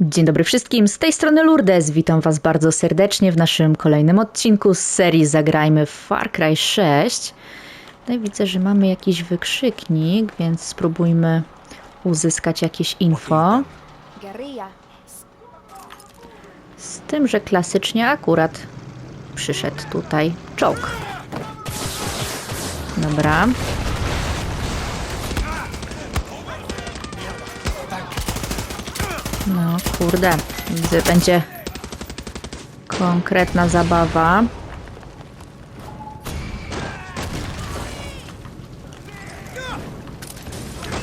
Dzień dobry wszystkim, z tej strony Lourdes. Witam Was bardzo serdecznie w naszym kolejnym odcinku z serii Zagrajmy w Far Cry 6. Tutaj widzę, że mamy jakiś wykrzyknik, więc spróbujmy uzyskać jakieś info. Z tym, że klasycznie akurat przyszedł tutaj czołg. Dobra. Kurde, widzę, będzie konkretna zabawa.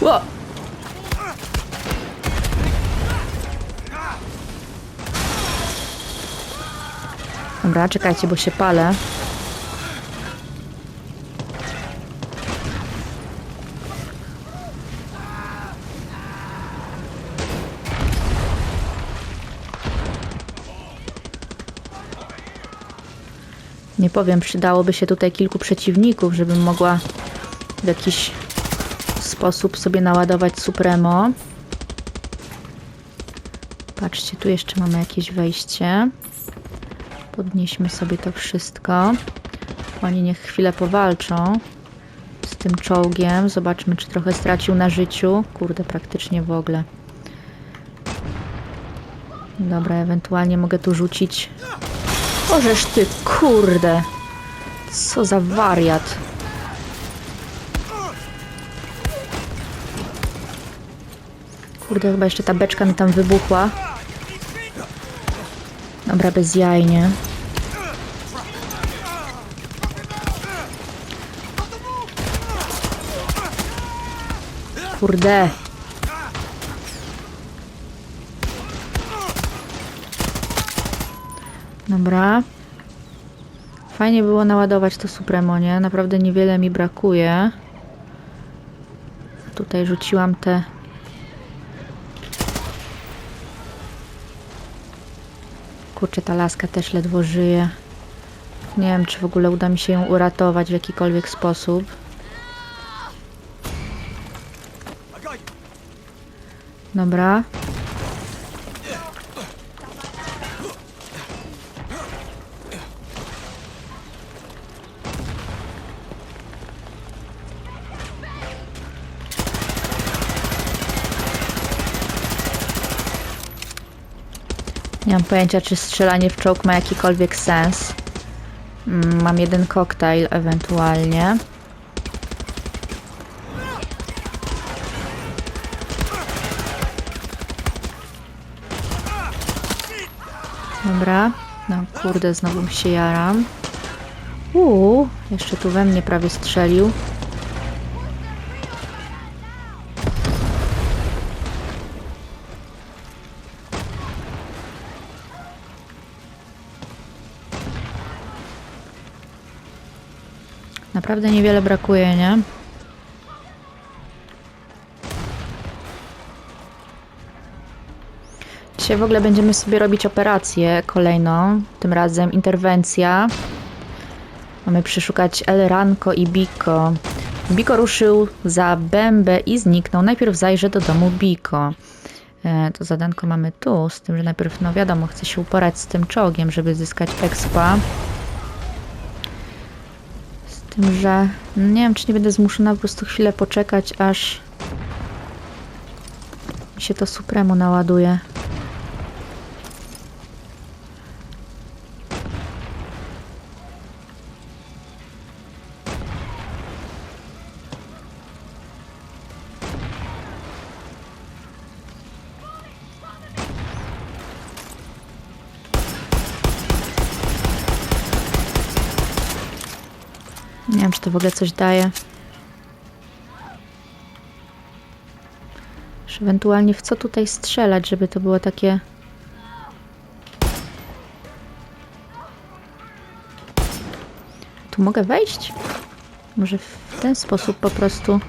Ło! Dobra, czekajcie, bo się palę. Nie powiem, przydałoby się tutaj kilku przeciwników, żebym mogła w jakiś sposób sobie naładować Supremo. Patrzcie, tu jeszcze mamy jakieś wejście. Podnieśmy sobie to wszystko. Oni niech chwilę powalczą z tym czołgiem. Zobaczmy, czy trochę stracił na życiu. Kurde, praktycznie w ogóle. Dobra, ewentualnie mogę tu rzucić. Ożeż ty, kurde. Co za wariat. Kurde, chyba jeszcze ta beczka mi tam wybuchła. Dobra, bez? Kurde. Dobra. Fajnie było naładować to Supremo, nie? Naprawdę niewiele mi brakuje. Tutaj rzuciłam te Kurczę, ta laska też ledwo żyje. Nie wiem, czy w ogóle uda mi się ją uratować w jakikolwiek sposób. Dobra. Nie mam pojęcia, czy strzelanie w czołg ma jakikolwiek sens. Mm, Mam jeden koktajl ewentualnie. Dobra. No kurde, znowu się jaram. Uuu, jeszcze tu we mnie prawie strzelił. Naprawdę niewiele brakuje, nie? Dzisiaj w ogóle będziemy sobie robić operację kolejną, tym razem interwencja. Mamy przeszukać El Ranko i Biko. Biko ruszył za Bębę i zniknął. Najpierw zajrzę do domu Biko. E, to zadanko mamy tu, z tym, że najpierw, no wiadomo, chcę się uporać z tym czołgiem, żeby zyskać expa. Tym, że nie wiem, czy nie będę zmuszona po prostu chwilę poczekać, aż mi się to Supremo naładuje. W ogóle coś daje. Czy ewentualnie w co tutaj strzelać, żeby to było takie... Tu mogę wejść? Może w ten sposób po prostu...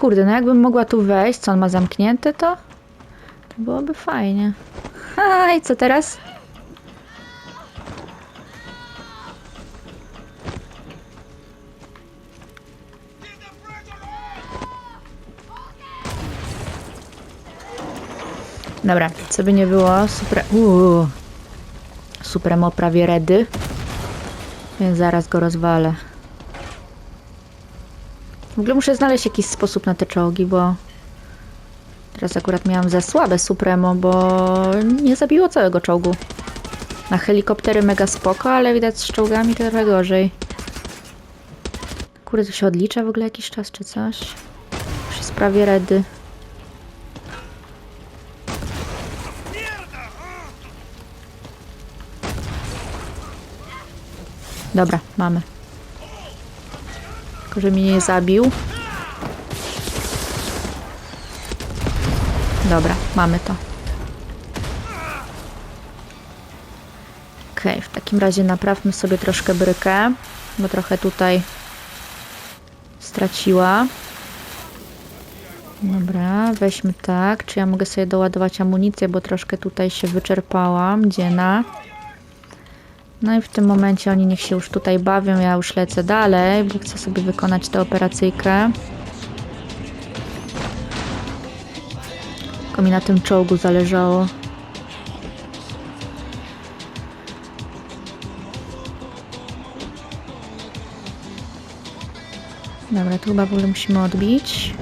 Kurde, no jakbym mogła tu wejść, co on ma zamknięte to? To byłoby fajnie. Ha, i co teraz? Dobra, co by nie było, super... Uuu. Supremo prawie redy. Więc zaraz go rozwalę. W ogóle muszę znaleźć jakiś sposób na te czołgi, bo... Teraz akurat miałam za słabe Supremo, bo nie zabiło całego czołgu. Na helikoptery mega spoko, ale widać z czołgami trochę gorzej. Kurde, to się odlicza w ogóle jakiś czas czy coś? Już jest prawie redy. Dobra, mamy. Że mnie nie zabił. Dobra, mamy to. Okej, w takim razie naprawmy sobie troszkę brykę, bo trochę tutaj straciła. Dobra, weźmy tak. Czy ja mogę sobie doładować amunicję, bo troszkę tutaj się wyczerpałam. Dziena. No i w tym momencie oni niech się już tutaj bawią, ja już lecę dalej, bo chcę sobie wykonać tę operacyjkę. Tylko mi na tym czołgu zależało. Dobra, tu chyba w ogóle musimy odbić.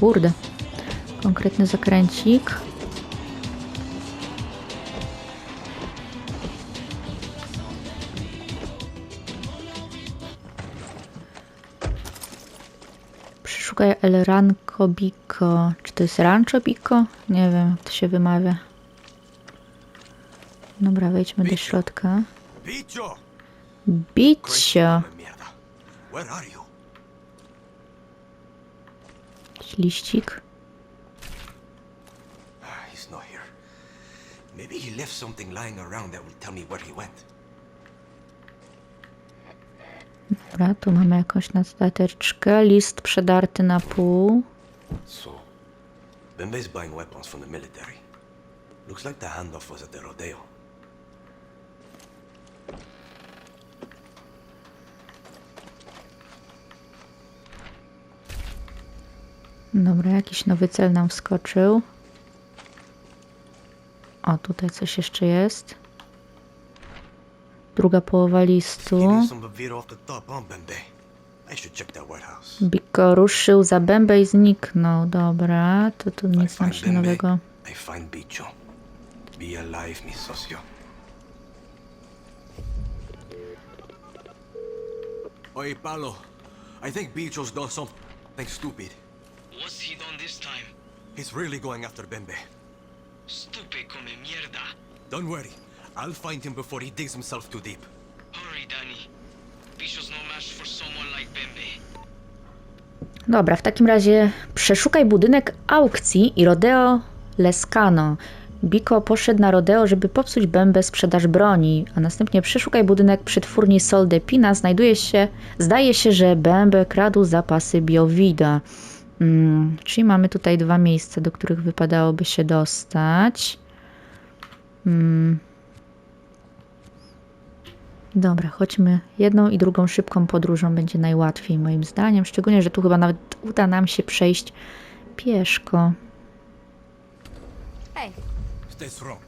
Kurde. Konkretny zakręcik. Przeszukaj El Ranco Bico. Czy to jest Rancho Bico? Nie wiem, jak to się wymawia. Dobra, wejdźmy do środka. Bicio. Mierda. Where are you? Jakiś liścik. Ah, He's not here. Maybe he left something lying around that will tell me where he went. Dobra, tu mamy jakąś nastateczkę. List przedarty na pół. So, Bembe's buying weapons from the military. Looks like the handoff was at the rodeo. Dobra, jakiś nowy cel nam wskoczył. O, tutaj coś jeszcze jest. Druga połowa listu. Biko ruszył za bębę i zniknął. Dobra, to tu nic nam się nowego. Oye, Paulo. I think Bicho's done something stupid. What's he done this time? He's really going after Bembe. Stupid come mierda. Don't worry. I'll find him before he digs himself too deep. Hurry, Danny. Bishop's no match for someone like Bembe. Dobra, w takim razie przeszukaj budynek aukcji i Rodeo Lescano. Biko poszedł na Rodeo, żeby popsuć bębę sprzedaż broni, a następnie przeszukaj budynek przetwórni Sol de Pina. Znajduje się, zdaje się, że bębę kradł zapasy biowida. Mm, czyli mamy tutaj dwa miejsca, do których wypadałoby się dostać. Mm. Dobra, chodźmy jedną i drugą szybką podróżą będzie najłatwiej moim zdaniem. Szczególnie, że tu chyba nawet uda nam się przejść pieszko. Strong.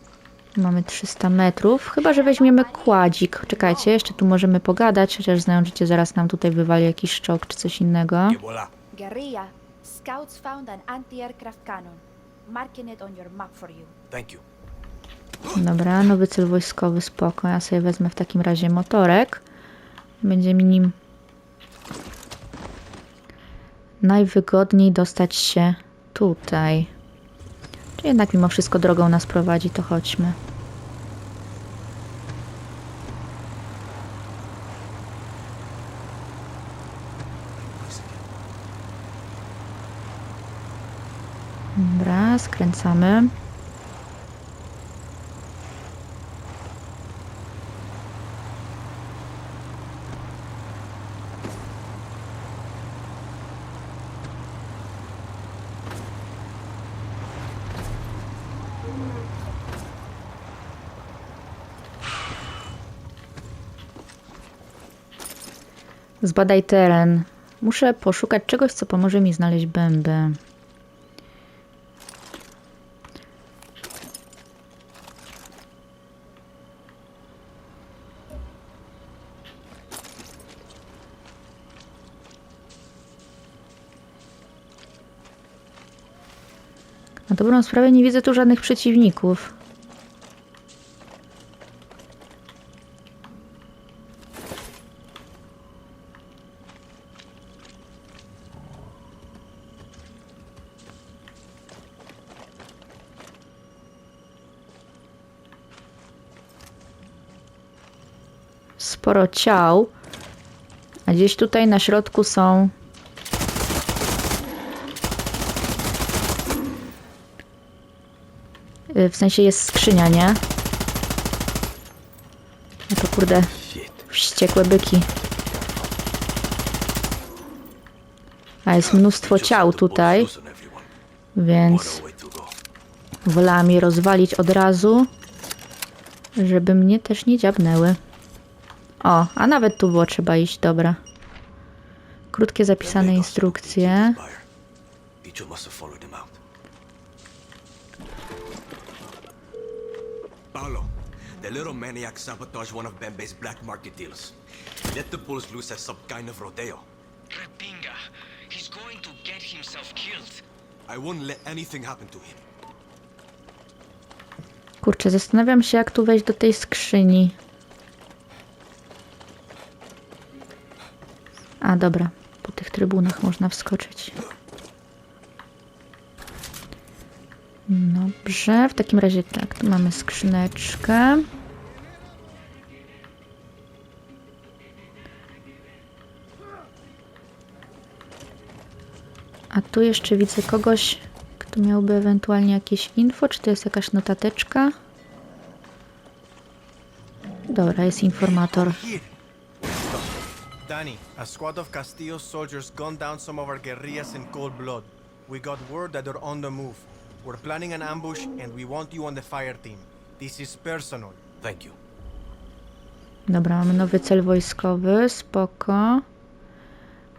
Mamy 300 metrów, chyba że weźmiemy kładzik. Czekajcie, jeszcze tu możemy pogadać, chociaż znając życie zaraz nam tutaj wywali jakiś czołg czy coś innego. Guerrilla. Scouts found an anti-aircraft cannon. Marking it on your map for you. Thank you. Dobra, nowy cel wojskowy, spoko. Ja sobie wezmę w takim razie motorek. Będzie mi nim najwygodniej dostać się tutaj. Czy jednak mimo wszystko drogą nas prowadzi, to chodźmy. Skręcamy. Zbadaj teren. Muszę poszukać czegoś, co pomoże mi znaleźć bębę. Na dobrą sprawę nie widzę tu żadnych przeciwników. Sporo ciał. A gdzieś tutaj na środku są W sensie jest skrzynia, nie? No to kurde, wściekłe byki. A jest mnóstwo ciał tutaj, więc wolałam je rozwalić od razu, żeby mnie też nie dziabnęły. O, a nawet tu było trzeba iść, dobra. Krótkie zapisane instrukcje. must have followed him out. Paolo, the little maniac sabotaged one of Bembe's black market deals. He let the bulls loose as some kind of rodeo. Repinga. He's going to get himself killed. I wouldn't let anything happen to him. Kurczę, zastanawiam się, jak tu wejść do tej skrzyni. A, dobra. Po tych trybunach można wskoczyć. Dobrze, w takim razie tak, tu mamy skrzyneczkę. A tu jeszcze widzę kogoś, kto miałby ewentualnie jakieś info. Czy to jest jakaś notateczka? Dobra, jest informator. Danny, a squad of Castillo's soldiers gunned down some of our guerrillas in cold blood. We got word that they're on the move. We're planning an ambush and we want you on the fire team. This is personal. Thank you. Dobra, mamy nowy cel wojskowy, spoko.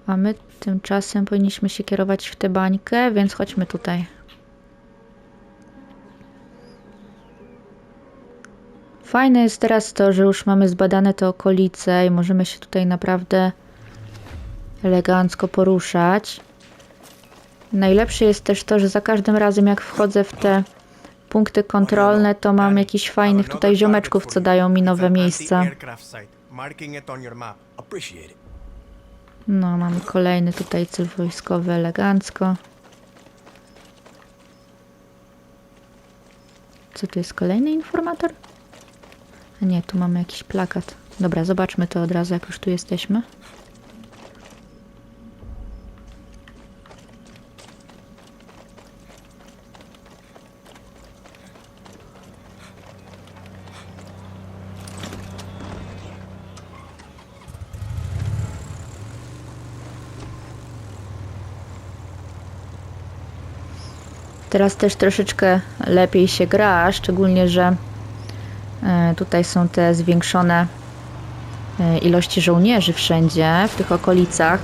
A my tymczasem powinniśmy się kierować w tę bańkę, więc chodźmy tutaj. Fajne jest teraz to, że już mamy zbadane te okolice i możemy się tutaj naprawdę elegancko poruszać. Najlepsze jest też to, że za każdym razem jak wchodzę w te punkty kontrolne, to mam jakichś fajnych tutaj ziomeczków, co dają mi nowe miejsca. No, mamy kolejny tutaj cel wojskowy elegancko. Co tu jest kolejny informator? A nie, tu mamy jakiś plakat. Dobra, zobaczmy to od razu, jak już tu jesteśmy. Teraz też troszeczkę lepiej się gra, szczególnie, że e, tutaj są te zwiększone e, ilości żołnierzy wszędzie, w tych okolicach.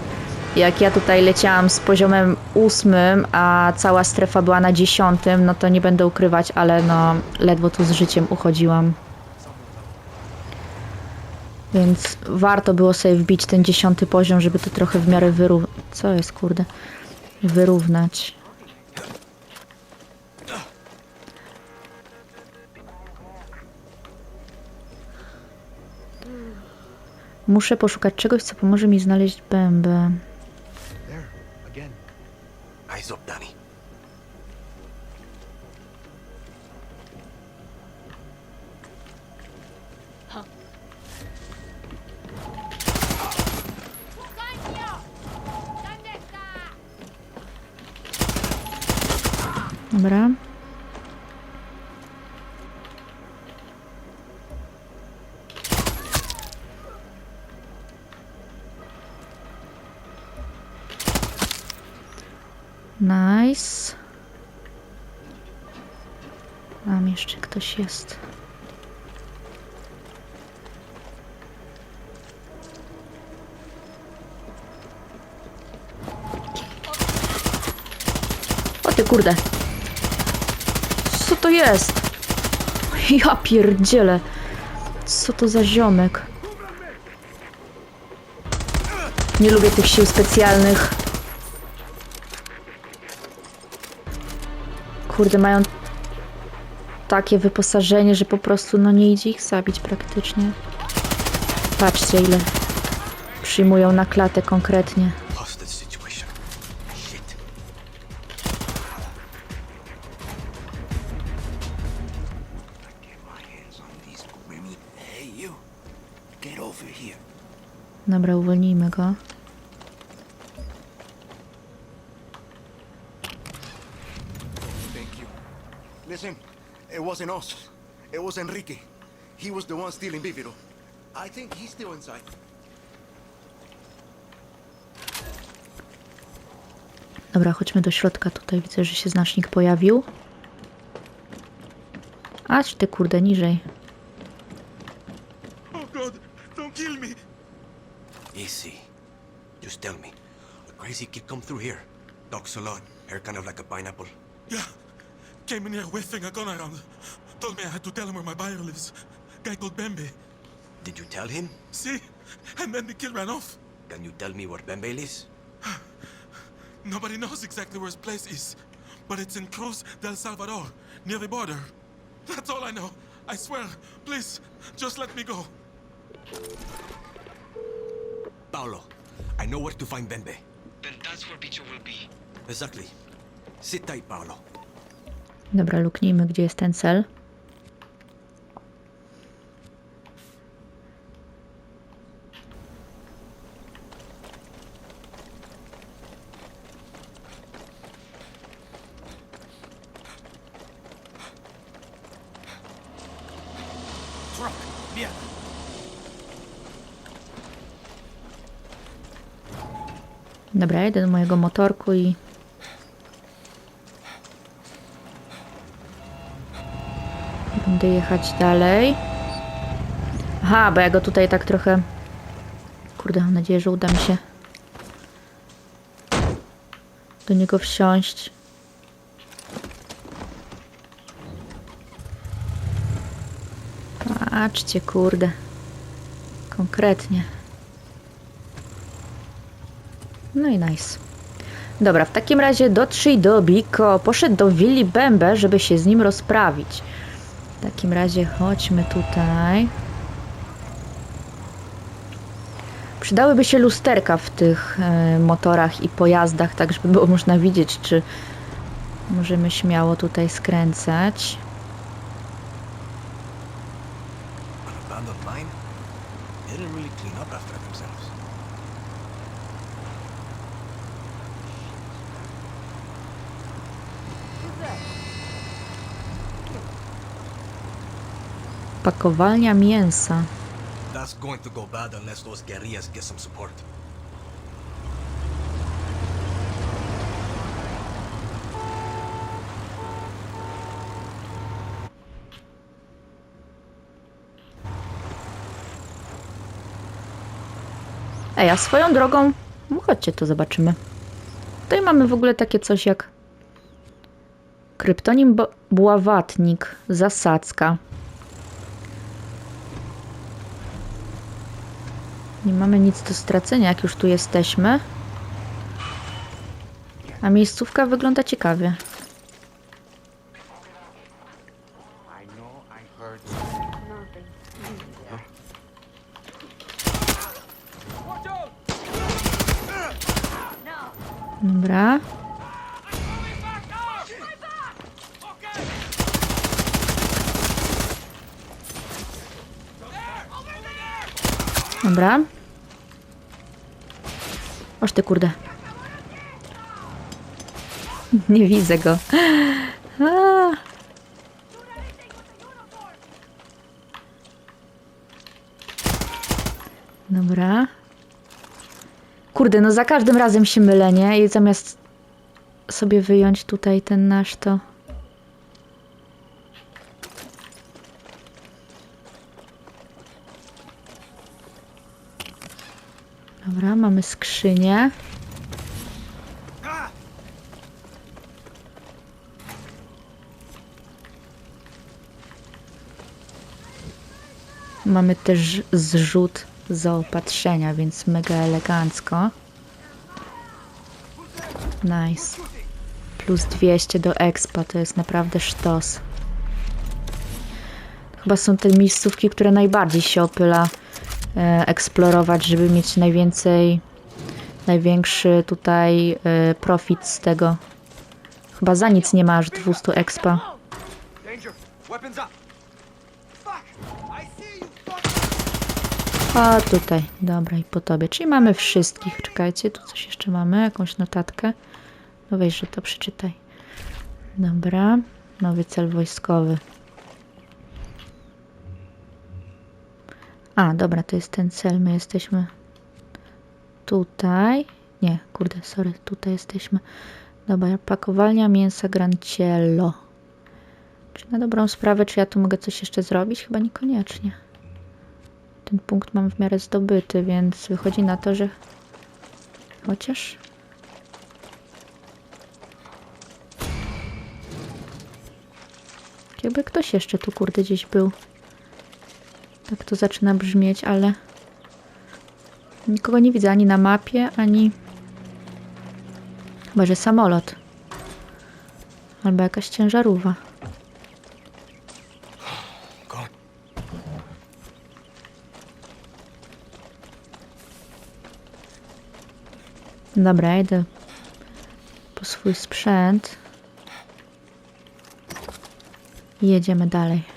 Jak ja tutaj leciałam z poziomem ósmym, a cała strefa była na dziesiątym, no to nie będę ukrywać, ale no ledwo tu z życiem uchodziłam. Więc warto było sobie wbić ten dziesiąty poziom, żeby to trochę w miarę wyrównać. Co jest, kurde? Wyrównać. Muszę poszukać czegoś, co pomoże mi znaleźć bębę. Eyes up, Danny. Dobra. Nice. Tam jeszcze ktoś jest. O ty kurde. Co to jest? Ja pierdzielę. Co to za ziomek? Nie lubię tych sił specjalnych. Kurde, mają takie wyposażenie, że po prostu no nie idzie ich zabić praktycznie. Patrzcie ile przyjmują na klatę konkretnie. Hostage situation. Shit. Get my hands on these grimy. Hey, you. Get over here. Dobra, uwolnijmy go. Thank you. Listen, it wasn't us. It was Enrique. He was the one stealing Viviro. I think he's still inside. Dobra, chodźmy do środka. Tutaj widzę, że się znacznik pojawił. Aż ty kurde, niżej. Oh God, don't kill me. Easy. Just tell me. A crazy kid come through here. Talks a lot. Hair kind of like a pineapple. Yeah. Came in here whiffing a gun around. Told me I had to tell him where my buyer lives. Guy called Bembe. Did you tell him? See? And then the kid ran off. Can you tell me where Bembe lives? Nobody knows exactly where his place is. But it's in Cruz del Salvador, near the border. That's all I know. I swear. Please, just let me go. Paolo, I know where to find Bembe. Then that's where Bicho will be. Exactly. Sit tight, Paolo. Dobra, luknijmy, gdzie jest ten cel. Dobra, jedę do mojego motorku i... Będę jechać dalej. Aha, bo ja go tutaj tak trochę... Kurde, mam nadzieję, że uda mi się do niego wsiąść. Patrzcie, kurde. Konkretnie. No i nice. Dobra, w takim razie dotrzyj do Biko. Poszedł do willi żeby się z nim rozprawić. Takim razie chodźmy tutaj. Przydałyby się lusterka w tych e, motorach i pojazdach, tak żeby było można widzieć, czy możemy śmiało tutaj skręcać. An abandoned mine? They didn't really clean up after themselves. Pakowalnia mięsa. That's going to go bad unless those guerrillas get some support. Ej, a swoją drogą, no chodźcie, to zobaczymy. Tutaj mamy w ogóle takie coś jak kryptonim bławatnik, zasadzka. Nie mamy nic do stracenia, jak już tu jesteśmy. A miejscówka wygląda ciekawie. Ty kurde. Nie widzę go. A. Dobra. Kurde, no za każdym razem się mylę, nie? I zamiast sobie wyjąć tutaj ten nasz, to... Dobra, mamy skrzynię. Mamy też zrzut zaopatrzenia, więc mega elegancko. Nice. Plus 200 do expa, to jest naprawdę sztos. Chyba są te miejscówki, które najbardziej się opyla eksplorować, żeby mieć najwięcej, największy tutaj e, profit z tego. Chyba za nic nie ma aż 200 expa. A tutaj, dobra i po tobie. Czyli mamy wszystkich. Czekajcie, tu coś jeszcze mamy, jakąś notatkę. No weź, że to przeczytaj. Dobra, nowy cel wojskowy. A, dobra, to jest ten cel. My jesteśmy tutaj. Nie, kurde, sorry, tutaj jesteśmy. Dobra, pakowalnia mięsa Granciello. Czy na dobrą sprawę, czy ja tu mogę coś jeszcze zrobić? Chyba niekoniecznie. Ten punkt mam w miarę zdobyty, więc wychodzi na to, że chociaż. Jakby ktoś jeszcze tu kurde gdzieś był. Tak to zaczyna brzmieć, ale nikogo nie widzę ani na mapie, ani chyba, że samolot. Albo jakaś ciężarówka. Dobra, idę po swój sprzęt. I jedziemy dalej.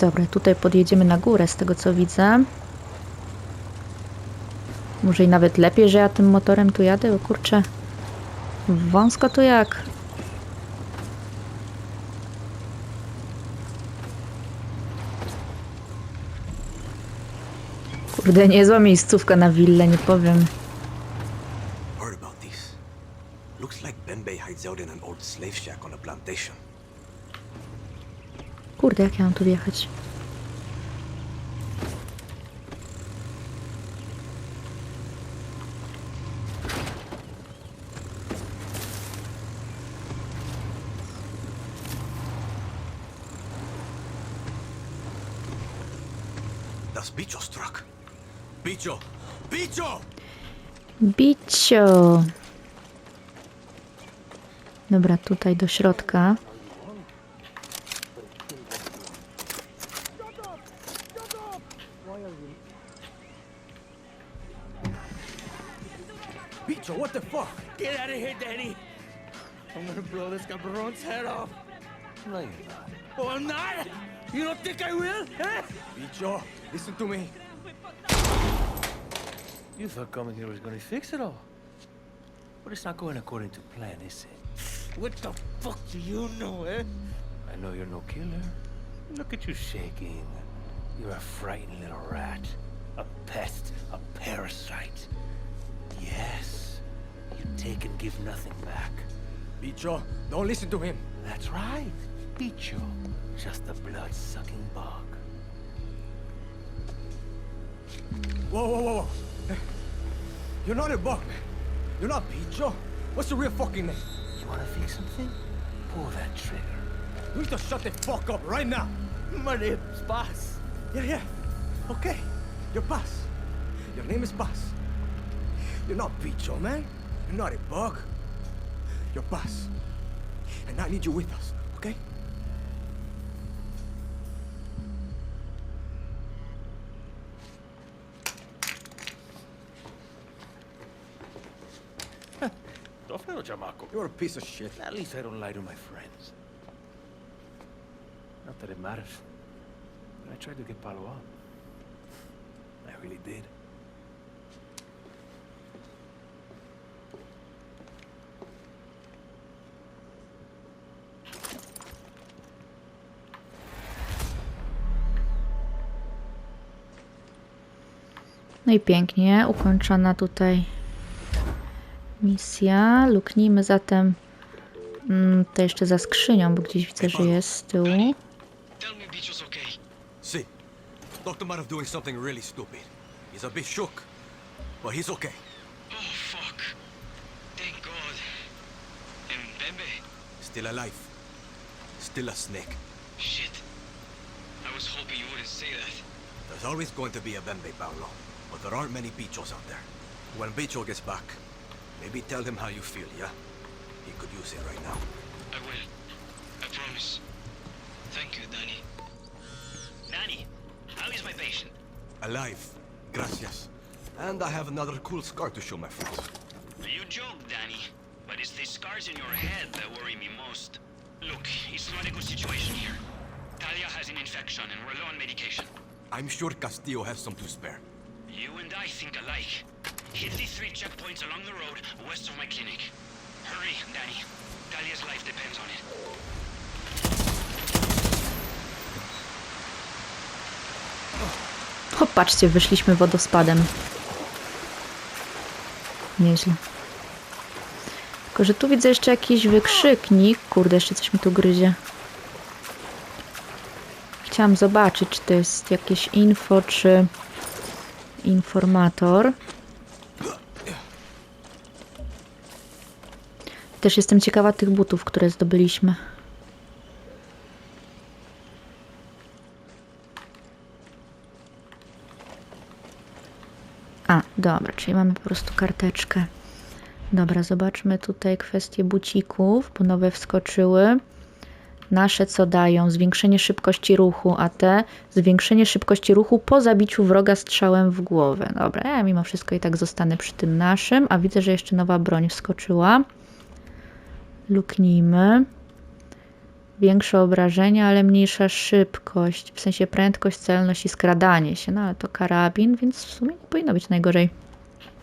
Dobra, tutaj podjedziemy na górę, z tego co widzę. Może i nawet lepiej, że ja tym motorem tu jadę, bo kurczę. Wąsko tu jak. Kurde, niezła miejscówka na willę, nie powiem. Looks like Bembe hides out in an old slave shack on a plantation. Kurde, jak ja mam tu wjechać? Truck. Bicho! Bicho! Bicio! Dobra, tutaj do środka. Bicho, what the fuck? Get out of here, Danny! I'm gonna blow this cabron's head off. No, you're not. Oh, I'm not! You don't think I will? Eh? Bicho, listen to me. You thought coming here was gonna fix it all. But it's not going according to plan, is it? What the fuck do you know, eh? I know you're no killer. Look at you shaking. You're a frightened little rat. A pest, a parasite. Yes. Take and give nothing back. Bicho, don't listen to him. That's right. Bicho. Just a blood-sucking bug. Whoa, whoa, whoa, whoa. Eh, You're not a bug, man. You're not Bicho. What's your real fucking name? You wanna feel something? Pull that trigger. You need to shut the fuck up right now. My name's Boss. Yeah, yeah. Okay. You're Buzz. Your name is Buzz. You're not Bicho, man. You're not a bug. You're Buzz. And I need you with us, okay? You're a piece of shit. At least I don't lie to my friends. Not that it matters. But I tried to get Palo out. I really did. No i pięknie, ukończona tutaj misja. Luknijmy zatem mm, to jeszcze za skrzynią, bo gdzieś widzę, że jest z tyłu. See, Dr. might have doing something really stupid. He's a bit shook, but he's okay. Oh, fuck. Thank God. And Bembe? Still alive. Still a snake. Shit. I was hoping you wouldn't say that. There's always going to be a Bembe, Paolo. But there aren't many bichos out there. When Bicho gets back, maybe tell him how you feel, yeah? He could use it right now. I will. I promise. Thank you, Danny. Danny, how is my patient? Alive. Gracias. And I have another cool scar to show my friends. You joke, Danny, but it's the scars in your head that worry me most. Look, it's not a good situation here. Talia has an infection and we're low on medication. I'm sure Castillo has some to spare. You and I think alike. Hit the three checkpoints along the road west of my clinic. Hurry, Danny. Talia's life depends on it. Popatrzcie, wyszliśmy wodospadem. Nieźle. Tylko, że tu widzę jeszcze jakiś wykrzyknik. Kurde, jeszcze coś mi tu gryzie. Chciałam zobaczyć, czy to jest jakieś info, czy informator. Też jestem ciekawa tych butów, które zdobyliśmy. A, dobra, czyli mamy po prostu karteczkę. Dobra, zobaczmy tutaj kwestię bucików, bo nowe wskoczyły. Nasze co dają? Zwiększenie szybkości ruchu, a te zwiększenie szybkości ruchu po zabiciu wroga strzałem w głowę. Dobra, ja mimo wszystko i tak zostanę przy tym naszym, a widzę, że jeszcze nowa broń wskoczyła. Luknijmy. Większe obrażenia, ale mniejsza szybkość. W sensie prędkość, celność i skradanie się. No ale to karabin, więc w sumie nie powinno być najgorzej.